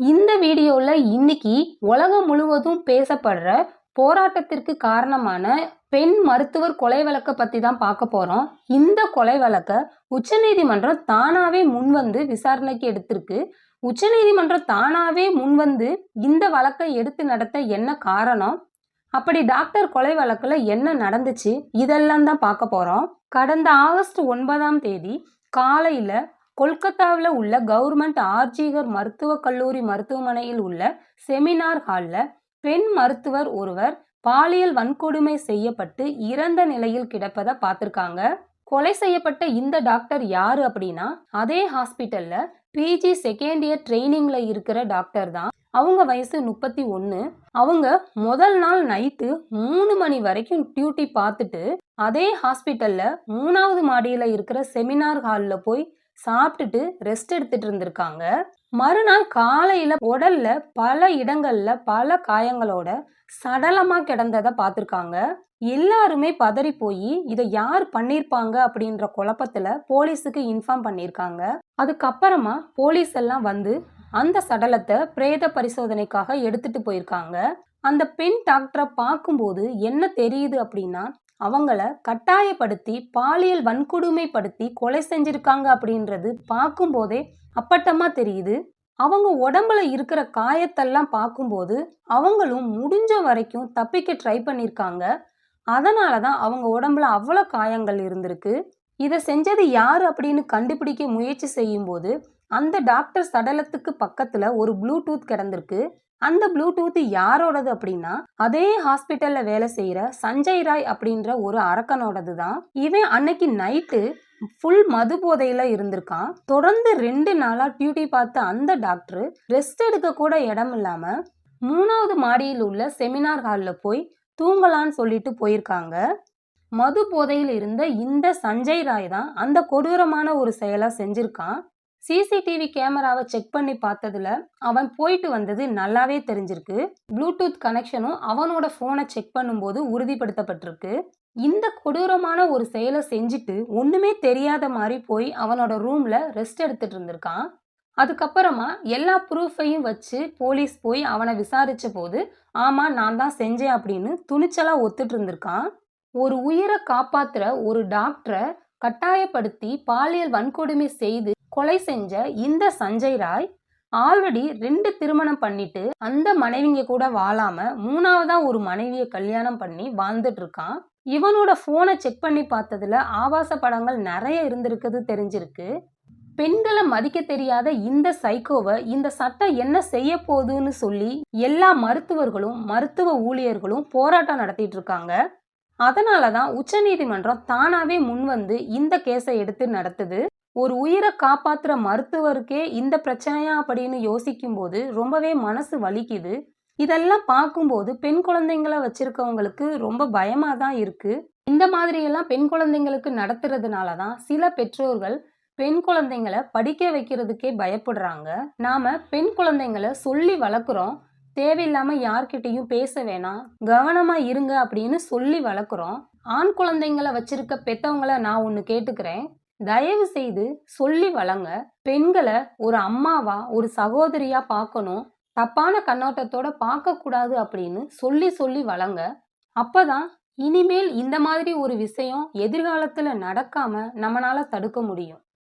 இந்த வீடியோவில் இன்னைக்கு உலகம் முழுவதும் பேசப்படுற போராட்டத்திற்கு காரணமான பெண் மருத்துவர் கொலை வழக்கை பற்றி தான் பார்க்க போகிறோம் இந்த கொலை வழக்கை உச்சநீதிமன்றம் தானாகவே முன்வந்து விசாரணைக்கு எடுத்திருக்கு. உச்சநீதிமன்றம் தானாவே முன்வந்து இந்த வழக்கை எடுத்து நடத்த என்ன காரணம்? அப்படி டாக்டர் கொலை வழக்கில் என்ன நடந்துச்சு? இதெல்லாம் தான் பார்க்க போகிறோம் கடந்த ஆகஸ்ட் ஒன்பதாம் தேதி காலையில் கொல்கத்தாவில் உள்ள கவர்மெண்ட் ஆர்ஜிகர் மருத்துவக் கல்லூரி மருத்துவமனையில் உள்ள செமினார் ஹாலில் பெண் மருத்துவர் ஒருவர் பாலியல் வன்கொடுமை செய்யப்பட்டு இறந்த நிலையில் கிடப்பதை பார்த்துருக்காங்க. கொலை செய்யப்பட்ட இந்த டாக்டர் யாரு அப்படின்னா அதே ஹாஸ்பிட்டல்ல பிஜி செகண்ட் இயர் ட்ரைனிங்ல இருக்கிற டாக்டர் தான். அவங்க வயசு முப்பத்தி ஒன்று அவங்க முதல் நாள் நைட்டு மூணு மணி வரைக்கும் டியூட்டி பார்த்துட்டு அதே ஹாஸ்பிட்டல்ல மூணாவது மாடியில் இருக்கிற செமினார் ஹாலில் போய் சாப்பிட்டுட்டு ரெஸ்ட் எடுத்துட்டு இருந்திருக்காங்க. மறுநாள் காலையில உடல்ல பல இடங்கள்ல பல காயங்களோட சடலமா கிடந்ததை பார்த்துருக்காங்க. எல்லாருமே பதறி போய் இதை யார் பண்ணியிருப்பாங்க அப்படின்ற குழப்பத்துல போலீஸுக்கு இன்ஃபார்ம் பண்ணியிருக்காங்க அதுக்கப்புறமா போலீஸ் எல்லாம் வந்து அந்த சடலத்தை பிரேத பரிசோதனைக்காக எடுத்துட்டு போயிருக்காங்க. அந்த பெண் டாக்டரை பார்க்கும்போது என்ன தெரியுது அப்படின்னா அவங்கள கட்டாயப்படுத்தி பாலியல் வன்கொடுமைப்படுத்தி கொலை செஞ்சிருக்காங்க அப்படின்றது பார்க்கும்போதே அப்பட்டமா தெரியுது. அவங்க உடம்புல இருக்கிற காயத்தெல்லாம் பார்க்கும்போது அவங்களும் முடிஞ்ச வரைக்கும் தப்பிக்க ட்ரை பண்ணியிருக்காங்க அதனால தான் அவங்க உடம்புல அவ்வளோ காயங்கள் இருந்திருக்கு. இதை செஞ்சது யார் அப்படின்னு கண்டுபிடிக்க முயற்சி செய்யும்போது அந்த டாக்டர் சடலத்துக்கு பக்கத்தில் ஒரு ப்ளூடூத் கிடந்திருக்கு. அந்த ப்ளூடூத் யாரோடது அப்படின்னா அதே ஹாஸ்பிட்டல்ல வேலை செய்யற சஞ்சய் ராய் அப்படின்ற ஒரு அரக்கனோடது தான். இவன் அன்னைக்கு நைட்டு ஃபுல் மது போதையில இருந்திருக்கான். தொடர்ந்து ரெண்டு நாளா டியூட்டி பார்த்த அந்த டாக்டர் ரெஸ்ட் எடுக்க கூட இடம் இல்லாம மூணாவது மாடியில் உள்ள செமினார் ஹாலில் போய் தூங்கலான்னு சொல்லிட்டு போயிருக்காங்க. மது போதையில் இருந்த இந்த சஞ்சய் ராய் தான் அந்த கொடூரமான ஒரு செயலை செஞ்சிருக்கான். சிசிடிவி கேமராவை செக் பண்ணி பார்த்ததுல அவன் போயிட்டு வந்தது நல்லாவே தெரிஞ்சிருக்கு. ப்ளூடூத் கனெக்ஷனும் அவனோட ஃபோனை செக் பண்ணும்போது உறுதிப்படுத்தப்பட்டிருக்கு. இந்த கொடூரமான ஒரு செயலை செஞ்சுட்டு ஒண்ணுமே தெரியாத மாதிரி போய் அவனோட ரூம்ல ரெஸ்ட் எடுத்துட்டு இருந்திருக்கான். அதுக்கப்புறமா எல்லா ப்ரூஃபையும் வச்சு போலீஸ் போய் அவனை விசாரிச்ச போது ஆமா நான் தான் செஞ்சேன் அப்படின்னு துணிச்சலா ஒத்துட்டு இருந்திருக்கான். ஒரு உயிரை காப்பாத்துற ஒரு டாக்டரை கட்டாயப்படுத்தி பாலியல் வன்கொடுமை செய்து கொலை செஞ்ச இந்த சஞ்சய் ராய் ஆல்ரெடி ரெண்டு திருமணம் பண்ணிட்டு அந்த மனைவிங்க கூட வாழாம மூணாவதா ஒரு மனைவியை கல்யாணம் பண்ணி வாழ்ந்துட்டு இருக்கான். இவனோட போனை செக் பண்ணி பார்த்ததுல ஆபாச படங்கள் நிறைய இருந்திருக்குது தெரிஞ்சிருக்கு. பெண்களை மதிக்க தெரியாத இந்த சைக்கோவை இந்த சட்டம் என்ன செய்ய போகுதுன்னு சொல்லி எல்லா மருத்துவர்களும் மருத்துவ ஊழியர்களும் போராட்டம் நடத்திட்டு இருக்காங்க. அதனால தான் உச்சநீதிமன்றம் தானாவே முன்வந்து இந்த கேஸை எடுத்து நடத்துது. ஒரு உயிரை காப்பாத்துற மருத்துவருக்கே இந்த பிரச்சனையா அப்படின்னு யோசிக்கும் போது ரொம்பவே மனசு வலிக்குது. இதெல்லாம் பார்க்கும்போது பெண் குழந்தைங்களை வச்சிருக்கவங்களுக்கு ரொம்ப பயமா தான் இருக்கு. இந்த மாதிரி எல்லாம் பெண் குழந்தைங்களுக்கு நடத்துறதுனால தான் சில பெற்றோர்கள் பெண் குழந்தைங்களை படிக்க வைக்கிறதுக்கே பயப்படுறாங்க. நாம பெண் குழந்தைங்களை சொல்லி வளர்க்குறோம். தேவையில்லாம யார்கிட்டையும் பேச வேணாம். கவனமா இருங்க அப்படின்னு சொல்லி வளர்க்குறோம். ஆண் குழந்தைங்களை வச்சிருக்க பெத்தவங்கள நான் ஒன்று கேட்டுக்கிறேன். தயவு செய்து சொல்லி வளங்க பெண்களை ஒரு அம்மாவா ஒரு சகோதரியா பார்க்கணும். தப்பான கண்ணோட்டத்தோட பார்க்கக்கூடாது அப்படின்னு சொல்லி சொல்லி வளங்க அப்பதான் இனிமேல் இந்த மாதிரி ஒரு விஷயம் எதிர்காலத்துல நடக்காம நம்மளால தடுக்க முடியும்.